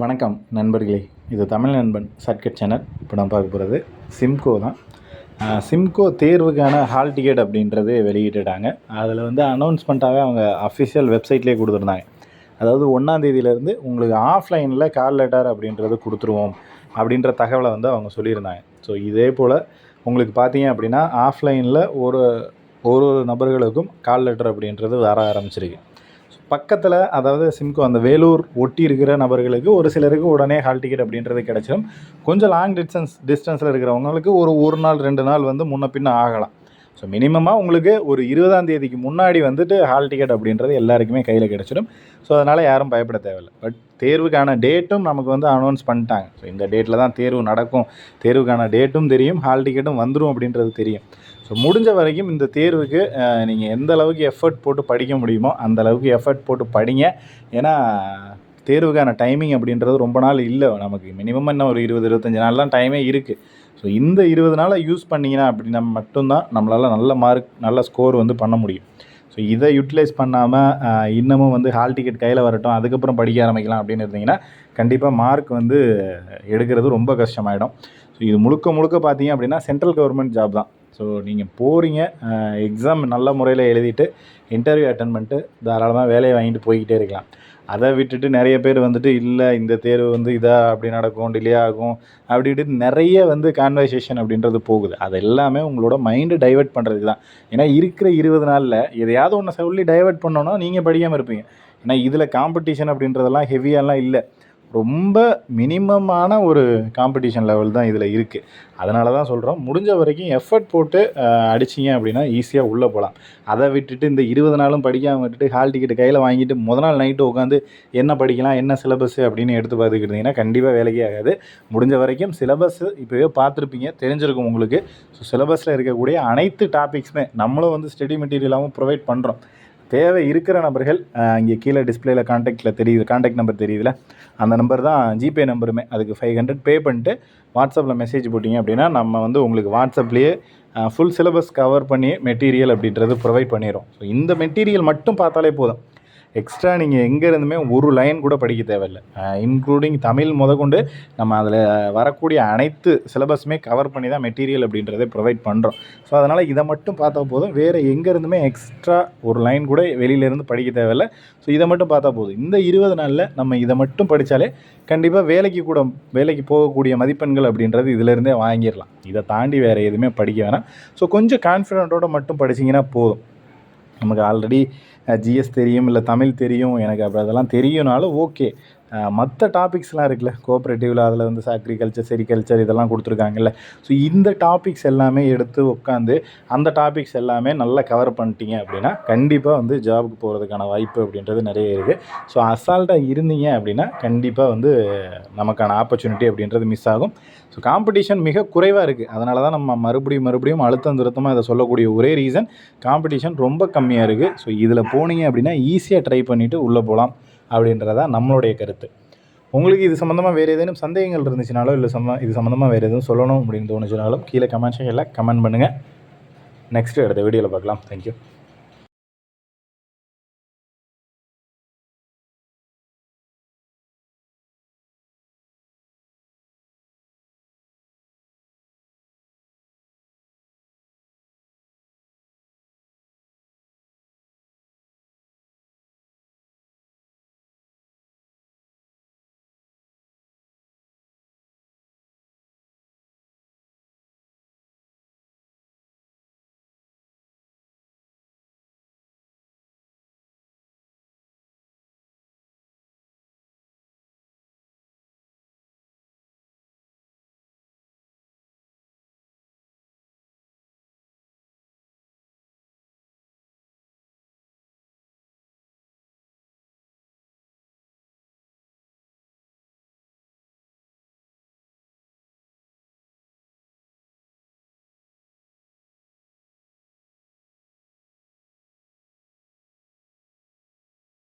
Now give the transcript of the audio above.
வணக்கம் நண்பர்களே. இது தமிழ் நண்பன் சர்க்கட் சேனல். இப்போ நான் பார்க்க போகிறது சிம்கோ தான். சிம்கோ தேர்வுக்கான ஹால் டிக்கெட் அப்படின்றது வெளியிட்டுட்டாங்க. அதில் வந்து அனௌன்ஸ்மெண்ட்டாகவே அவங்க அஃபிஷியல் வெப்சைட்லேயே கொடுத்துருந்தாங்க. அதாவது ஒன்றாந்தேதியிலேருந்து உங்களுக்கு ஆஃப்லைனில் கால் லெட்டர் அப்படின்றது கொடுத்துருவோம் அப்படின்ற தகவலை வந்து அவங்க சொல்லியிருந்தாங்க. ஸோ இதே போல் உங்களுக்கு பார்த்தீங்க அப்படின்னா ஆஃப்லைனில் ஒரு ஒரு ஒரு நபர்களுக்கும் கால் லெட்டர் அப்படின்றது வர ஆரம்பிச்சிருக்கு. பக்கத்தில் அதாவது சிம்கோ அந்த வேலூர் ஒட்டி இருக்கிற நபர்களுக்கு ஒரு சிலருக்கு உடனே ஹால் டிக்கெட் அப்படின்றது கிடைச்சிடும் கொஞ்சம் லாங் டிஸ்டன்ஸ் டிஸ்டன்ஸில் இருக்கிறவங்களுக்கு ஒரு ஒரு நாள் ரெண்டு நாள் வந்து முன்ன பின்ன ஆகலாம். ஸோ மினிமமாக உங்களுக்கு ஒரு இருபதாம் தேதிக்கு முன்னாடி வந்துட்டு ஹால் டிக்கெட் அப்படின்றது எல்லாருக்குமே கையில் கிடச்சிடும் ஸோ அதனால் யாரும் பயப்பட தேவையில்லை. பட் தேர்வுக்கான டேட்டும் நமக்கு வந்து அனௌன்ஸ் பண்ணிட்டாங்க. ஸோ இந்த டேட்டில் தான் தேர்வு நடக்கும். தேர்வுக்கான டேட்டும் தெரியும் ஹால் டிக்கெட்டும் வந்துடும் அப்படின்றது தெரியும். ஸோ முடிஞ்ச வரைக்கும் இந்த தேர்வுக்கு நீங்கள் எந்த அளவுக்கு எஃபர்ட் போட்டு படிக்க முடியுமோ அந்த அளவுக்கு எஃபர்ட் போட்டு படிங்க. ஏன்னா தேர்வுக்கான டைமிங் அப்படின்றது ரொம்ப நாள் இல்லை. நமக்கு மினிமம் என்ன ஒரு இருபது இருபத்தஞ்சி நாள் தான் டைமே இருக்குது ஸோ இந்த இருபது நாளை யூஸ் பண்ணிங்கன்னா அப்படின்னா மட்டும்தான் நம்மளால் நல்ல மார்க் நல்ல ஸ்கோர் வந்து பண்ண முடியும். ஸோ இதை யூட்டிலைஸ் பண்ணாமல் இன்னமும் வந்து ஹால் டிக்கெட் கையில் வரட்டும் அதுக்கப்புறம் படிக்க ஆரம்பிக்கலாம் அப்படின்னு இருந்தீங்கன்னா கண்டிப்பாக மார்க் வந்து எடுக்கிறது ரொம்ப கஷ்டமாயிடும். ஸோ இது முழுக்க முழுக்க பார்த்தீங்க அப்படின்னா சென்ட்ரல் கவர்மெண்ட் ஜாப் தான். ஸோ நீங்கள் போகிறீங்க எக்ஸாம் நல்ல முறையில் எழுதிட்டு இன்டர்வியூ அட்டன் பண்ணிட்டு தாராளமாக வேலையை வாங்கிட்டு போய்கிட்டே இருக்கலாம். அதை விட்டுட்டு நிறைய பேர் வந்துட்டு இல்லை இந்த தேர்வு வந்து இதாக அப்படி நடக்கும் டிலே ஆகும் அப்படி இப்படின்னு நிறைய வந்து கான்வர்சேஷன் அப்படின்றது போகுது. அது எல்லாமே உங்களோட மைண்டு டைவெர்ட் பண்ணுறதுக்கு தான். ஏன்னா இருக்கிற இருபது நாளில் எதையாவது ஒன்று சொல்லி டைவெர்ட் பண்ணோன்னா நீங்கள் படிக்காமல் இருப்பீங்க. ஏன்னா இதில் காம்படிஷன் அப்படின்றதெல்லாம் ஹெவியாலாம் இல்லை. ரொம்ப மினிமமான ஒரு காம்படிஷன் லெவல் தான் இதில் இருக்குது அதனால தான் சொல்கிறோம் முடிஞ்ச வரைக்கும் எஃபர்ட் போட்டு அடிச்சிங்க அப்படின்னா ஈஸியாக உள்ளே போகலாம் அதை விட்டுட்டு இந்த இருபது நாளும் படிக்காமல் விட்டுட்டு ஹால் டிக்கெட் கையில் வாங்கிட்டு முத நாள் நைட்டு உட்காந்து என்ன படிக்கலாம் என்ன சிலபஸ் அப்படின்னு எடுத்து பார்த்துக்கிட்டிங்கன்னா கண்டிப்பாக வேலைக்கே ஆகாது. முடிஞ்ச வரைக்கும் சிலபஸ் இப்போவே பார்த்துருப்பீங்க தெரிஞ்சிருக்கும் உங்களுக்கு. ஸோ சிலபஸில் இருக்கக்கூடிய அனைத்து டாபிக்ஸுமே நம்மளும் வந்து ஸ்டடி மெட்டீரியலாகவும் ப்ரொவைட் பண்ணுறோம் தேவை இருக்கிற நபர்கள் இங்கே கீழே டிஸ்பிளேல காண்டாக்டில் தெரியுது காண்டாக்ட் நம்பர் தெரியுதுல. அந்த நம்பர் தான் ஜிபே நம்பருமே அதுக்கு ஃபைவ் ஹண்ட்ரட் பே பண்ணிட்டு வாட்ஸ்அப்பில் மெசேஜ் போட்டிங்க அப்படின்னா நம்ம வந்து உங்களுக்கு வாட்ஸ்அப்லேயே ஃபுல் சிலபஸ் கவர் பண்ணி மெட்டீரியல் அப்படின்றது ப்ரொவைட் பண்ணிடுறோம். ஸோ இந்த மெட்டீரியல் மட்டும் பார்த்தாலே போதும். எக்ஸ்ட்ரா நீங்கள் எங்கே இருந்துமே ஒரு லைன் கூட படிக்க தேவையில்லை. இன்க்ளூடிங் தமிழ் முதற்கொண்டு நம்ம அதில் வரக்கூடிய அனைத்து சிலபஸுமே கவர் பண்ணி தான் மெட்டீரியல் அப்படின்றதே ப்ரொவைட் பண்ணுறோம் ஸோ அதனால் இதை மட்டும் பார்த்தா போதும். வேறு எங்கே இருந்துமே எக்ஸ்ட்ரா ஒரு லைன் கூட வெளியிலேருந்து படிக்க தேவையில்லை. ஸோ இதை மட்டும் பார்த்தா போதும். இந்த இருபது நாளில் நம்ம இதை மட்டும் படித்தாலே கண்டிப்பாக வேலைக்கு கூட வேலைக்கு போகக்கூடிய மதிப்பெண்கள் அப்படின்றது இதிலேருந்தே வாங்கிடலாம். இதை தாண்டி வேறு எதுவுமே படிக்க வேணாம். ஸோ கொஞ்சம் கான்ஃபிடென்ட்டோடு மட்டும் படிச்சிங்கன்னா போதும். நமக்கு ஆல்ரெடி ஜிஎஸ் தெரியும் இல்லை தமிழ் தெரியும் எனக்கு அப்படி அதெல்லாம் தெரியும்னாலும் ஓகே மற்ற டாபிக்ஸ்லாம் இருக்குல்ல. கோஆப்ரேட்டிவில் அதில் வந்து அக்ரிகல்ச்சர் செரிகல்ச்சர் இதெல்லாம் கொடுத்துருக்காங்கல்ல. ஸோ இந்த டாபிக்ஸ் எல்லாமே எடுத்து உட்காந்து அந்த டாபிக்ஸ் எல்லாமே நல்லா கவர் பண்ணிட்டீங்க அப்படின்னா கண்டிப்பாக வந்து ஜாபுக்கு போகிறதுக்கான வாய்ப்பு அப்படின்றது நிறைய இருக்குது ஸோ அசால்ட்டாக இருந்தீங்க அப்படின்னா கண்டிப்பாக வந்து நமக்கான ஆப்பர்ச்சுனிட்டி அப்படின்றது மிஸ் ஆகும். ஸோ காம்படிஷன் மிக குறைவாக இருக்குது அதனால தான் நம்ம மறுபடியும் மறுபடியும் அழுத்தம் திருத்தமாக இதை சொல்லக்கூடிய ஒரே ரீசன் காம்படிஷன் ரொம்ப கம்மியாக இருக்குது ஸோ இதில் போனீங்க அப்படின்னா ஈஸியாக ட்ரை பண்ணிவிட்டு உள்ளே போகலாம். அப்படின்றதா நம்மளுடைய கருத்து. உங்களுக்கு இது சம்மந்தமாக வேறு ஏதேனும் சந்தேகங்கள் இருந்துச்சுனாலோ இல்லை சம்ம இது சம்மந்தமாக வேறு எதுவும் சொல்லணும் அப்படின்னு தோணுச்சுனாலும் கீழே கமெண்ட் செக்ஷனில் கமெண்ட் பண்ணுங்கள் நெக்ஸ்ட்டு அடுத்த வீடியோவில் பார்க்கலாம். தேங்க்யூ